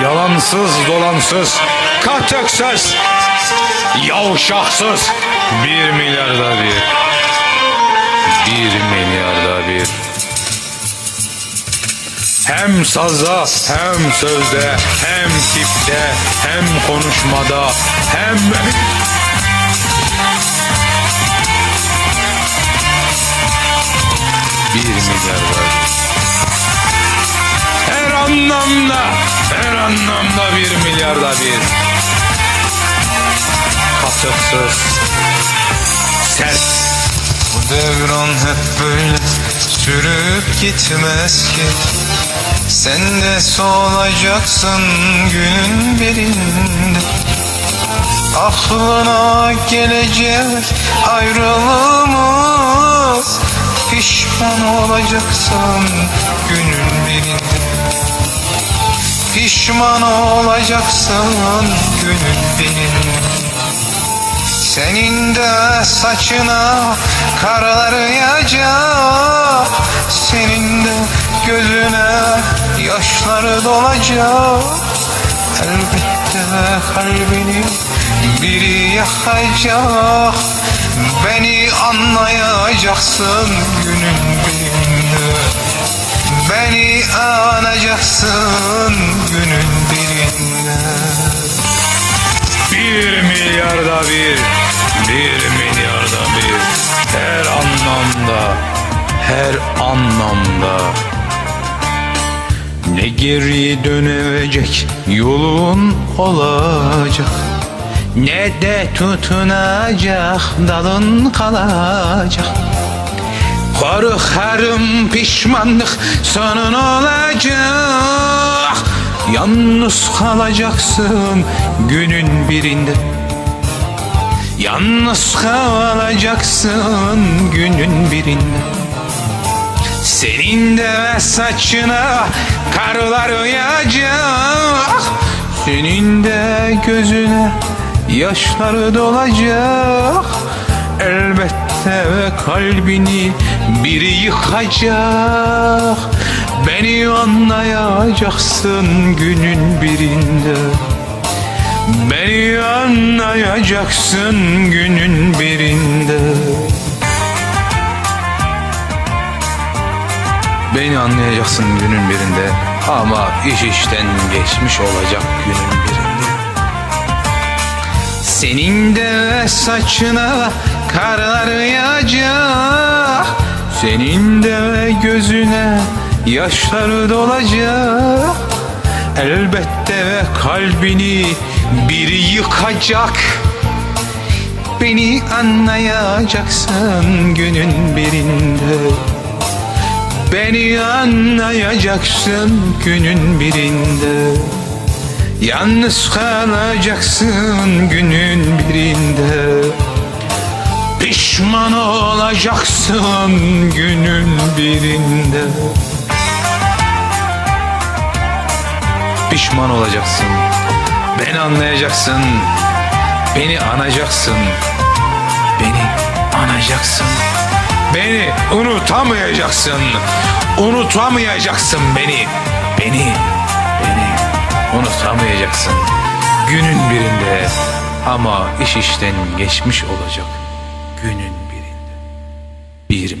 Yalansız dolansız, katıksız, yavşaksız bir milyarda bir. Bir milyarda bir. Hem sazda, hem sözde, hem tipte, hem konuşmada, hem... Bir milyarda bir. Her anlamda, anlamda bir milyarda bir. Katıksız, sert, Bu devran hep böyle sürüp gitmez ki. Sen de solacaksın günün birinde. Aklına gelecek ayrılığımız Pişman olacaksın günün birinde Pişman olacaksın günün birinde senin de saçına karlar yağacak. Senin de gözüne yaşları dolacak. Elbette kalbini biri yakacak. Beni anlayacaksın günün birinde Beni anacaksın bir, bir milyarda bir. Her anlamda, her anlamda. Ne geri dönecek yolun olacak Ne de tutunacak dalın kalacak Korkarım pişmanlık sonun olacak Yalnız kalacaksın günün birinde Yalnız kalacaksın günün birinde. Senin de saçına karlar uyacak Senin de gözüne yaşları dolacak. Elbette kalbini biri yıkacak. Beni anlayacaksın günün birinde Beni anlayacaksın günün birinde. Beni anlayacaksın günün birinde. Ama iş işten geçmiş olacak günün birinde. Senin de saçına karlar yağacak. Senin de gözüne yaşları dolacak. Elbette ve kalbini biri yıkacak. Beni anlayacaksın günün birinde. Beni anlayacaksın günün birinde. Yalnız kalacaksın günün birinde. Pişman olacaksın günün birinde. Pişman olacaksın Beni anlayacaksın. Beni anacaksın. Beni anacaksın. Beni unutamayacaksın. Unutamayacaksın beni. Beni Beni unutamayacaksın. Günün birinde Ama iş işten geçmiş olacak Günün birinde. Bir